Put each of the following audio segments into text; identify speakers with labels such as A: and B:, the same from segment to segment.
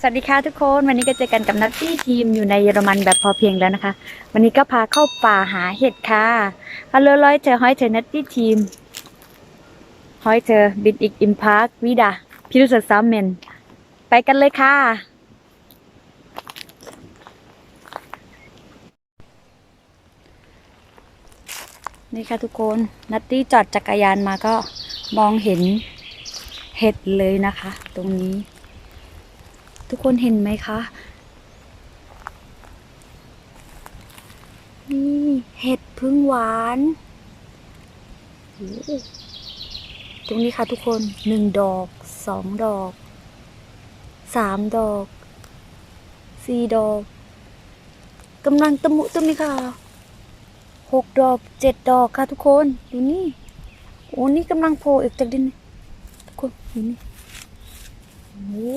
A: สวัสดีค่ะทุกคนวันนี้ก็เจอกันกับนัตตี้ทีมอยู่ในเยอรมันแบบพอเพียงแล้วนะคะ วันนี้ก็พาเข้าป่าหาเห็ดค่ะฮัลโหลร้อยเจอห้อยเจอนัตตี้ทีมห้อยเจอบินอีกอิมพาร์ควิดาพิรุษสามเมนไปกันเลยค่ะ นี่ค่ะทุกคนนัตตี้จอดจักรยานมาก็มองเห็นเห็ดเลยนะคะ ตรงนี้ ทุกคนเห็นไหมคะ นี่เห็ดพึ่งหวานตรงนี้ค่ะทุกคนหนึ่งดอกสองดอกสามดอกสี่ดอกกำลังตะมุตะมิค่ะหกดอกเจ็ดดอกค่ะทุกคนดูนี่โอ้นี่กำลังโผล่อีกจากดินทุกคนดูนี่โอ้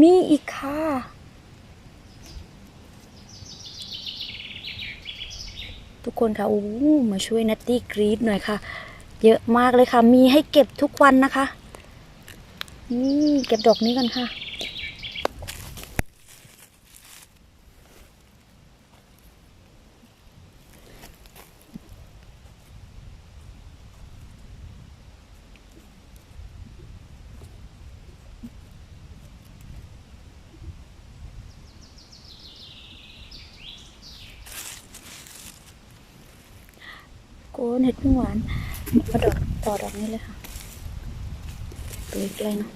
A: มีอีกค่ะ ทุกคนค่ะโอ้มาช่วยนัตตี้กรีดหน่อยค่ะ เยอะมากเลยค่ะ มีให้เก็บทุกวันนะคะ นี่เก็บดอกนี้กันค่ะ โกนเห็ดพึ่งหวานมาดอกต่อดอกนี้เลยค่ะตัวใกล้เนาะ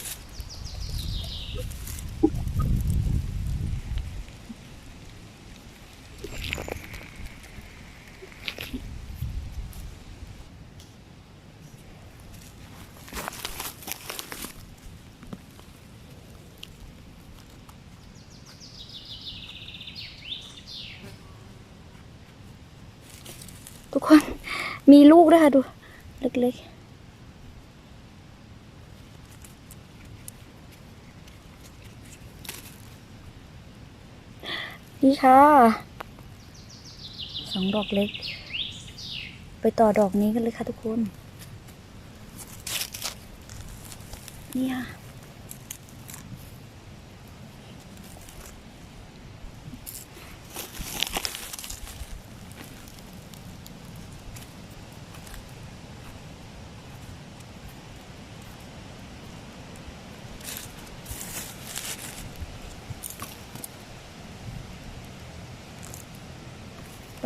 A: ทุกคน มีลูกด้วยค่ะดู เล็กๆนี่ค่ะสองดอกเล็ก ไปต่อดอกนี้กันเลยค่ะทุกคน นี่ค่ะ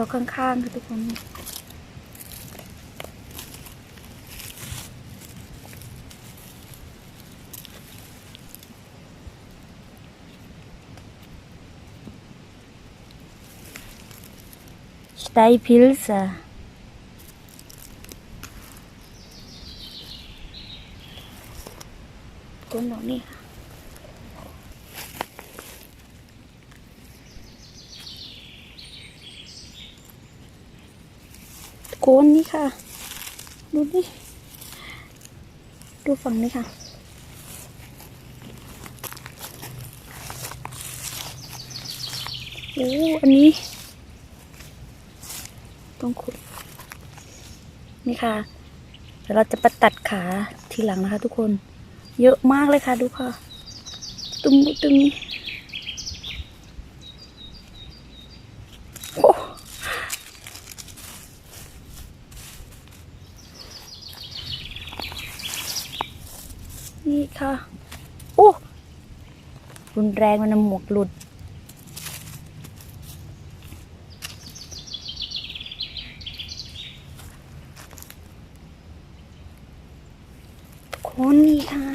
A: ดอกข้างๆค่ะทุกคนสไตพิลส์อะก้นดอกนี่ค่ะ โกนนี่ค่ะ ดูนี่ ดูฝั่งนี้ค่ะ โอ้ อันนี้ ต้องขุด นี่ค่ะ เดี๋ยวเราจะไปตัดขาทีหลังนะคะทุกคน เยอะมากเลยค่ะ ดูค่ะ ตุ้มตุ้มนี้โอ้ นี่ค่ะ โอ้ รุน แรงมันหมวกหลุด คนนี่ค่ะ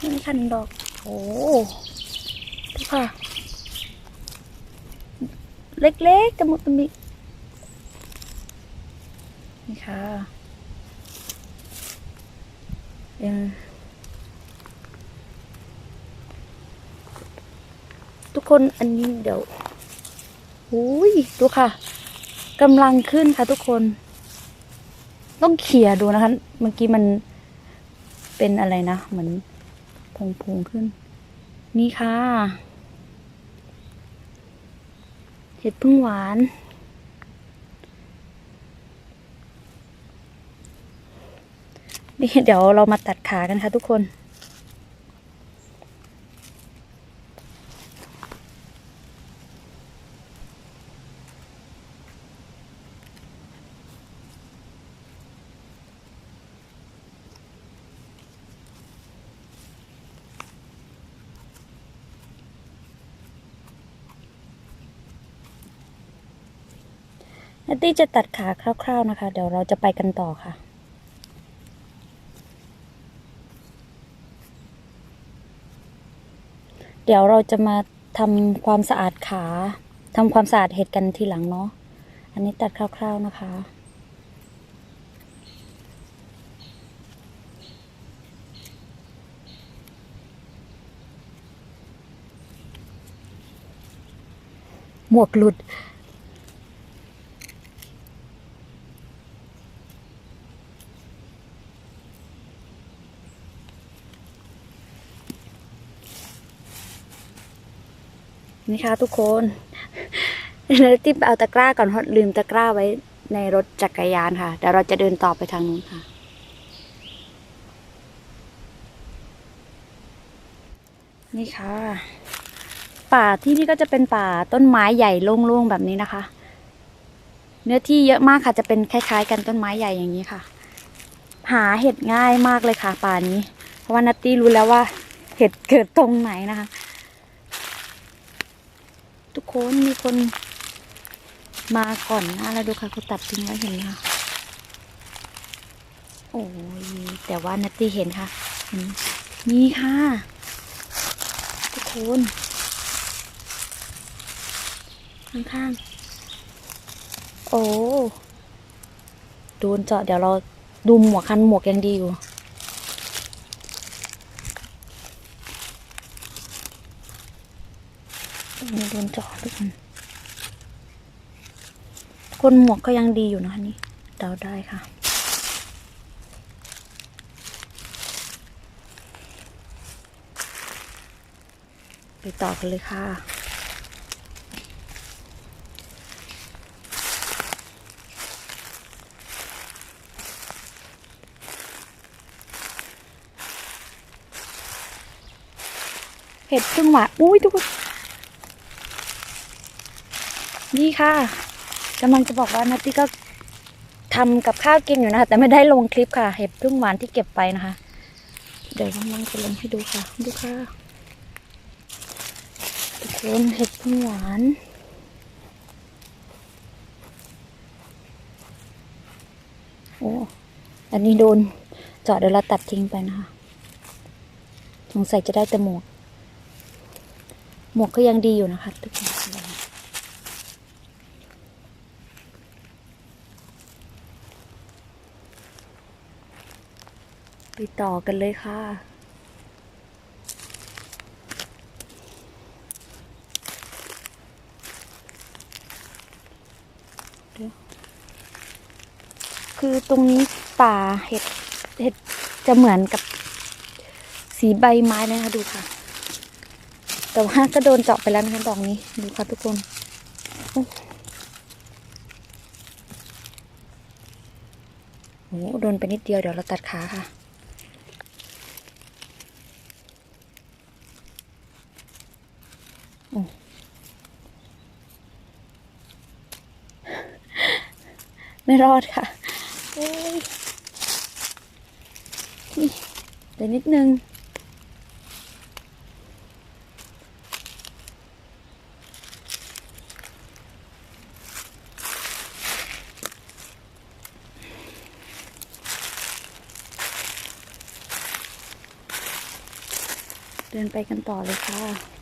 A: นี่คันดอก โอ้ดูค่ะ เล็กๆตะมุตะมินี่ค่ะ ทุกคนอันนี้เดี๋ยวอุ้ยดูค่ะกำลังขึ้นค่ะทุกคน ต้องเขี่ยดูนะคะ เมื่อกี้มันเป็นอะไรนะ เหมือนพงพงขึ้น นี่ค่ะ เห็ดพึ่งหวาน นี่เดี๋ยวเรามาตัดขากันค่ะทุกคนนัตตี้จะตัดขาคร่าว ๆนะคะ เดี๋ยวเราจะไปกันต่อค่ะ เดี๋ยวเราจะมาทำความสะอาดขาทำความสะอาดเห็ดกันทีหลังเนาะ อันนี้ตัดคร่าวๆนะคะหมวกหลุด นี่ค่ะทุกคนแล้วติ๊บเอาตะกร้าก่อนเพราะลืมตะกร้าไว้ในรถจักรยานค่ะเดี๋ยวเราจะเดินต่อไปทางนู้นค่ะ นี่ค่ะ ป่าที่นี่ก็จะเป็นป่าต้นไม้ใหญ่โล่งๆแบบนี้นะคะ เนื้อที่เยอะมากค่ะจะเป็นคล้าย ๆ กันต้นไม้ใหญ่อย่างนี้ค่ะ หาเห็ดง่ายมากเลยค่ะ ป่านี้ เพราะว่านัตตี้รู้แล้วว่า เห็ดเกิดตรงไหนนะคะ ทุกคนมีคนมาก่อนนะแล้วดูค่ะเขาตัดทิ้งไว้เห็นไหมคะโอ้ยแต่ว่านัตตี้เห็นค่ะนี่ค่ะ ทุกคนข้างๆ โอ้ โดนเจาะเดี๋ยวเราดูหมวกคันหมวกยังดีอยู่ นี่โดนเจาะทุกคนคนหมวกก็ยังดีอยู่นะคะนี่เดาได้ค่ะ ไปต่อกันเลยค่ะเห็ดพึ่งหวานอุ้ยทุกคน นี่ค่ะกำลังจะบอกว่านัตตี้ก็ทำกับข้าวกินอยู่นะคะ แต่ไม่ได้ลงคลิปค่ะ เห็ดพึ่งหวานที่เก็บไปนะคะ เดี๋ยวน้องๆจะลงให้ดูค่ะ ดูค่ะทุกคนเห็ดพึ่งหวานโอ้อันนี้โดนจาะเดี๋ยวเราตัดทิ้งไปนะคะสงสัยจะได้แต่หมวก หมวกก็ยังดีอยู่นะคะทุกคน ไป ต่อกันเลยค่ะ คือตรงนี้ป่าเห็ดเห็ดจะเหมือนกับสีใบไม้นะคะดูค่ะ แต่ว่าก็โดนเจาะไปแล้วนะคะดอกนี้ดูค่ะทุกคนโอ้โหโดนไปนิดเดียวเดี๋ยวเราตัดขาค่ะ ไม่รอดค่ะนี่เดี๋ยวนิดนึง เดินไปกันต่อเลยค่ะ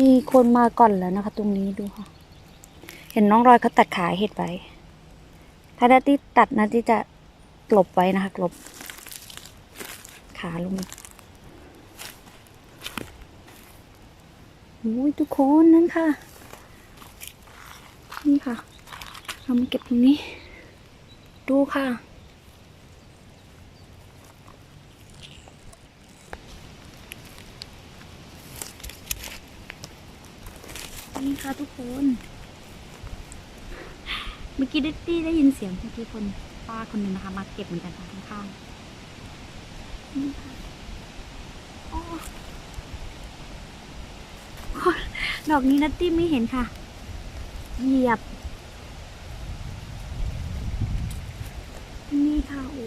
A: มีคนมาก่อนแล้วนะคะ ตรงนี้ดูค่ะ เห็นน้องรอยเขาตัดขาเห็ดไว้ ถ้านาที่ตัดนาที่จะกลบไว้นะคะ กลบ ขาลงโอ้ยทุกคนนั่นค่ะ นี่ค่ะ เรามาเก็บตรงนี้ ดูค่ะ นี่ ค่ะทุกคน เมื่อกี้ดิตี้ได้ยินเสียงเมื่อกี้คนป้าคนหนึ่งนะคะ มาเก็บเหมือนกันค่ะข้างๆนี่ค่ะอ้โอ้ดอกนี้นัตตี้ไม่เห็นค่ะ เหยียบ นี่ค่ะโอ้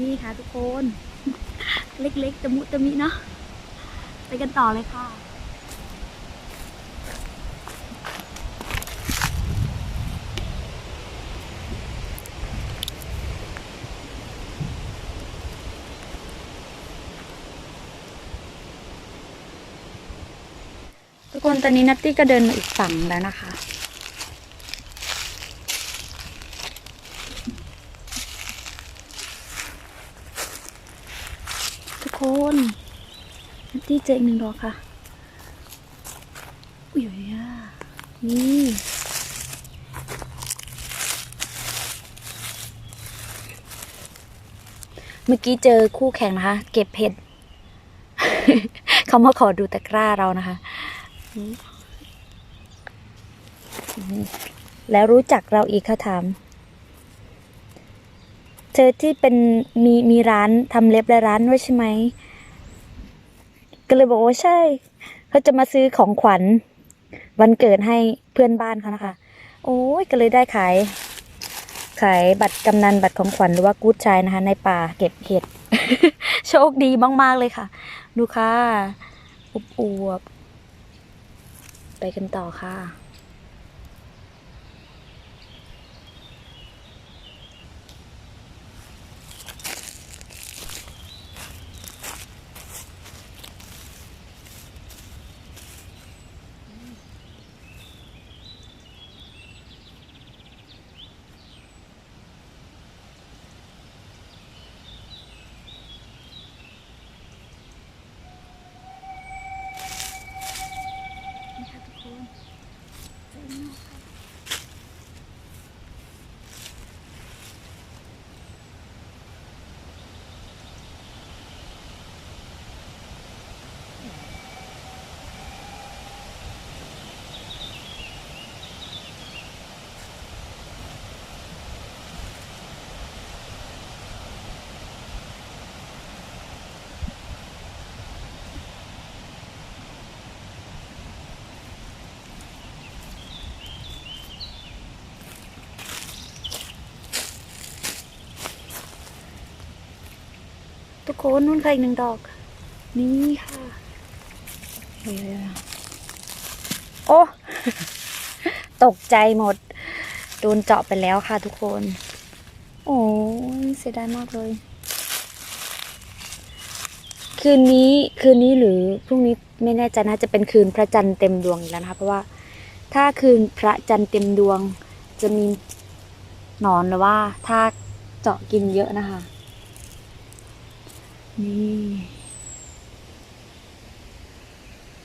A: นี่ ค่ะทุกคน เล็กๆตะมุตะมิเนาะไปกันต่อเลยค่ะทุกคนตอนนี้นัตตี้ก็เดินมาอีกฝั่งแล้วนะคะ ทุกคน นัตตี้เจออีกหนึ่งดอกค่ะ อุ้ยอะนี่เมื่อกี้เจอคู่แข่งนะคะ เก็บเห็ดเขามาขอดูตะกร้าเรานะคะ แล้วรู้จักเราอีกเขาถาม เธอที่เป็นมีมีร้านทำเล็บและร้านด้วยใช่ไหม ก็เลยบอกว่าใช่เขาจะมาซื้อของขวัญ วันเกิดให้เพื่อนบ้านเขานะคะ โอ้ยก็เลยได้ขาย ขายบัตรกำนันบัตรของขวัญหรือว่ากู๊ดชายนะคะ ในป่าเก็บเห็ด โชคดีมาก ๆ เลยค่ะ ดูค่ะอุบอวบไปกันต่อค่ะ ทุกคนนู่นค่ะอีกหนึ่งดอก นี่ค่ะโอ้ตกใจหมด โดนเจาะไปแล้วค่ะทุกคน โอ้ยเสียดายมากเลย คืนนี้คืนนี้หรือพรุ่งนี้ไม่แน่ใจนะจะเป็นคืนพระจันทร์เต็มดวงอีกแล้วนะคะเพราะว่า ถ้าคืนพระจันทร์เต็มดวง จะมีหนอนหรือว่าถ้าเจาะกินเยอะนะคะ นี่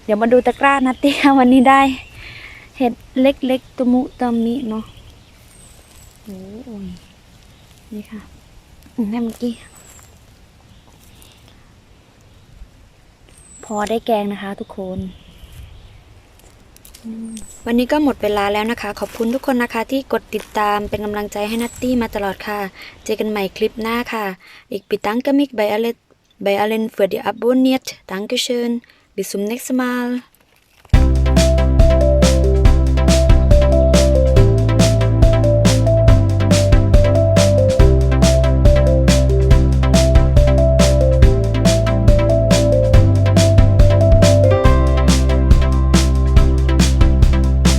A: เดี๋ยวมาดูตะกร้านะเตี้ยวันนี้ได้ เห็ดเล็กๆตะมุตะมิเนาะโอ้ยนี่ค่ะแม่เมื่อกี้ พอได้แกงนะคะทุกคนวันนี้ก็หมดเวลาแล้วนะคะ ขอบคุณทุกคนนะคะ ที่กดติดตามเป็นกำลังใจให้นัตตี้มาตลอดค่ะ เจอกันใหม่คลิปหน้าค่ะ อีกปิตังกมิกใบอเล Bei allen für die Abonniert. Dankeschön. Bis zum nächsten Mal.